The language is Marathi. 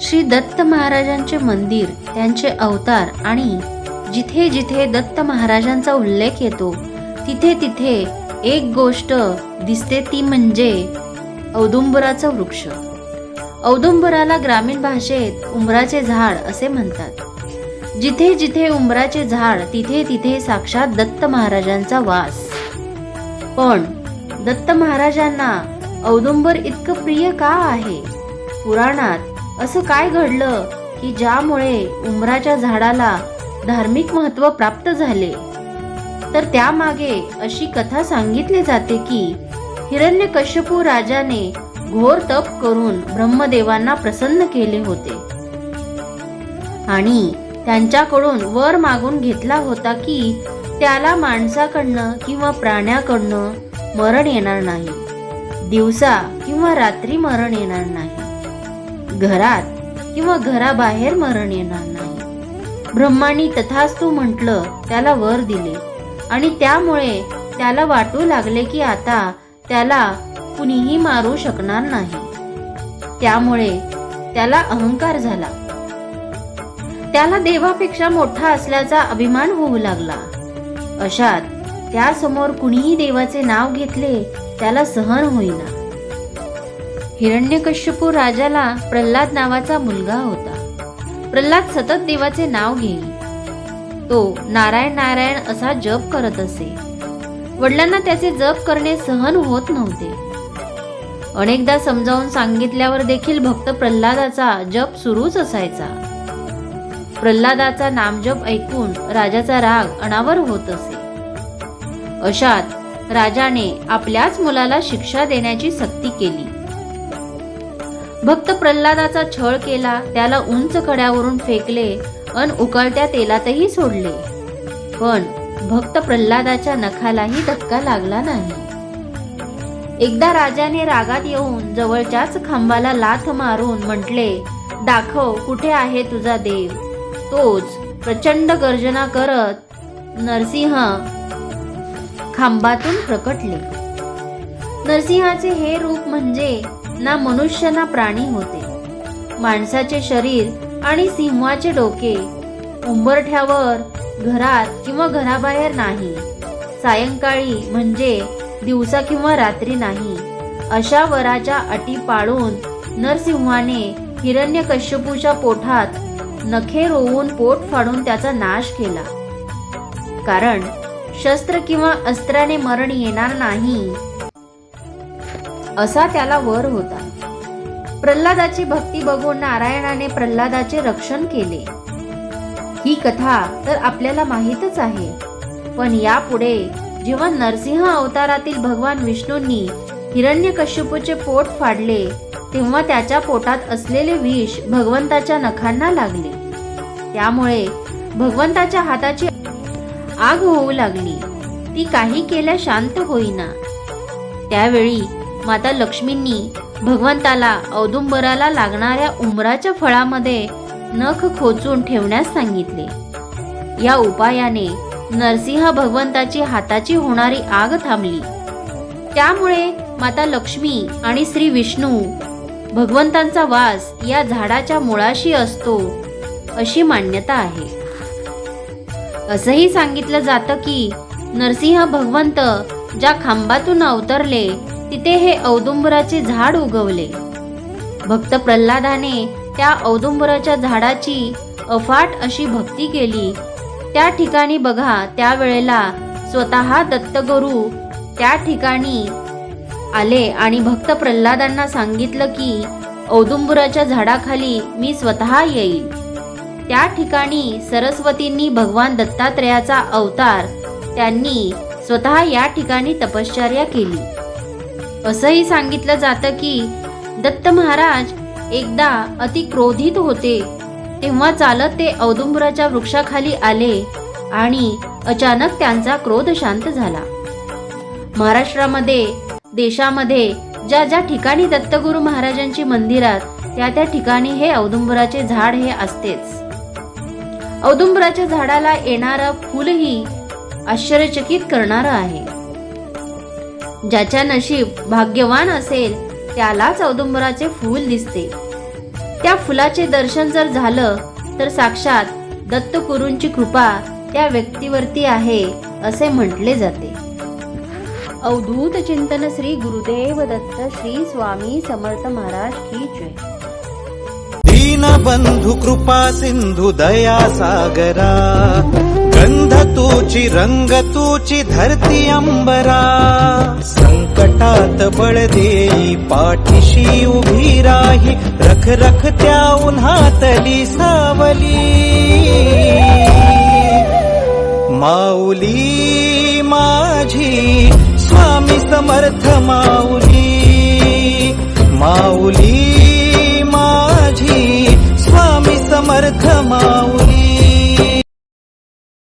श्री दत्त महाराजांचे मंदिर त्यांचे अवतार आणि जिथे जिथे दत्त महाराजांचा उल्लेख येतो तिथे तिथे एक गोष्ट दिसते ती म्हणजे औदुंबराचा वृक्ष. औदुंबराला ग्रामीण भाषेत उंबराचे झाड असे म्हणतात. जिथे जिथे उंबराचे झाड तिथे तिथे साक्षात दत्त महाराजांचा वास. पण दत्त महाराजांना औदुंबर इतकं प्रिय का आहे? पुराणात असं काय घडलं की ज्यामुळे उंबराच्या झाडाला धार्मिक महत्त्व प्राप्त झाले? तर त्यामागे अशी कथा सांगितली जाते की हिरण्यकश्यपू राजाने घोर तप करून ब्रह्मदेवांना प्रसन्न केले होते. आणि त्यांच्याकडून वर मागून घेतला होता की त्याला माणसाकडनं किंवा प्राण्याकडनं मरण येणार नाही. दिवसा किंवा रात्री मरण येणार नाही. घरात किंवा घराबाहेर मरण येणार नाही. ब्रह्मानी तथास्तू म्हटलं त्याला वर दिले. आणि त्यामुळे त्याला वाटू लागले की आता त्याला कुणीही मारू शकणार नाही. त्यामुळे त्याला अहंकार झाला. त्याला देवापेक्षा मोठा असल्याचा अभिमान होऊ लागला. अशात त्यासमोर कुणीही देवाचे नाव घेतले त्याला सहन होईना. हिरण्यकश्यपू राजाला प्रल्हाद नावाचा मुलगा होता. प्रल्हाद सतत देवाचे नाव घेई तो नारायण नारायण असा जप करत असे. वडिलांना त्याचे जप करणे सहन होत नव्हते. अनेकदा समजावून सांगितल्यावर देखील भक्त प्रल्हादाचा जप सुरूच असायचा. प्रल्हादाचा नामजप ऐकून राजाचा राग अनावर होत असे. अशात राजाने आपल्याच मुलाला शिक्षा देण्याची सक्ती केली. भक्त प्रल्हादाचा छळ केला त्याला उंच खड्यावरून फेकले अन उकळत्या तेलातही सोडले. पण भक्त प्रल्हादाच्या नखालाही धक्का लागला नाही. एकदा राजाने रागात येऊन जवळच्याच खांबाला लाथ मारून म्हटले दाखव कुठे आहे तुझा देव? तोच प्रचंड गर्जना करत नरसिंह खांबातून प्रकटले. नरसिंहाचे हे रूप म्हणजे ना मनुष्य ना प्राणी होते. माणसाचे शरीर आणि सिंहाचे डोके उंबरठ्यावर घरात किंवा घराबाहेर नाही. सायंकाळी म्हणजे दिवसा किंवा रात्री नाही. अशा वराच्या अटी पाळून नरसिंहाने हिरण्यकश्यपूच्या पोटात नखे रोवून पोट फाडून त्याचा नाश केला. कारण शस्त्र किंवा अस्त्राने मरण येणार नाही असा त्याला वर होता. प्रल्हादाची भक्ती बघून नारायणाने प्रल्हादाचे रक्षण केले. ही कथा तर आपल्याला माहीतच आहे. पण यापुढे जेव्हा नरसिंह अवतारातील भगवान विष्णूंनी हिरण्यकश्यपूचे पोट फाडले तेव्हा त्याच्या पोटात असलेले विष भगवंताच्या नखांना लागले. त्यामुळे भगवंताच्या हाताची आग होऊ लागली. ती काही केल्या शांत होईना. त्यावेळी माता लक्ष्मींनी भगवंताला औदुंबराला लागणाऱ्या उमराच्या फळामध्ये नख खोचून ठेवण्यास सांगितले. या उपायाने नरसिंह भगवंताची हाताची होणारी आग थांबली. त्यामुळे माता लक्ष्मी आणि श्री विष्णू भगवंतांचा वास या झाडाच्या मुळाशी असतो अशी मान्यता आहे. असंही सांगितलं जातं की नरसिंह भगवंत ज्या खांबातून अवतरले तिथे हे औदुंबराचे झाड उगवले. भक्त प्रल्हादाने त्या औदुंबराच्या झाडाची अफाट अशी भक्ती केली. त्या ठिकाणी बघा त्यावेळेला स्वतः दत्तगुरू त्या ठिकाणी आले आणि भक्त प्रल्हादांना सांगितलं की औदुंबराच्या झाडाखाली मी स्वतः येईल. त्या ठिकाणी सरस्वतींनी भगवान दत्तात्रेयाचा अवतार त्यांनी स्वतः या ठिकाणी तपश्चर्या केली. असंही सांगितलं जातं की दत्त महाराज एकदा अति क्रोधित होते. तेव्हा चालत ते औदुंबराच्या वृक्षाखाली आले आणि अचानक त्यांचा क्रोध शांत झाला. महाराष्ट्रामध्ये देशामध्ये ज्या ज्या ठिकाणी दत्तगुरु महाराजांची मंदिरात त्या त्या ठिकाणी हे औदुंबराचे झाड हे असतेच. औदुंबराच्या झाडाला येणारं फुलही आश्चर्यचकित करणारं आहे. ज्याच्या नशीब भाग्यवान असेल त्यालाच औदुंबराचे फूल दिसते. त्या फुलाचे दर्शन जर झालं तर साक्षात दत्तगुरूंची कृपा त्या व्यक्तीवरती आहे असे म्हटले जाते. अवधूत चिंतन श्री गुरुदेव दत्त श्री स्वामी समर्थ महाराज की जय. दीनबंधु कृपा सिंधु दया सागरा. गंध तूची रंग तूची धरती अंबरा. संकटात बळ देई पाठीशी उभी राही. रख रख त्या उन्हातली सावली. माऊली माझी स्वामी समर्थ मा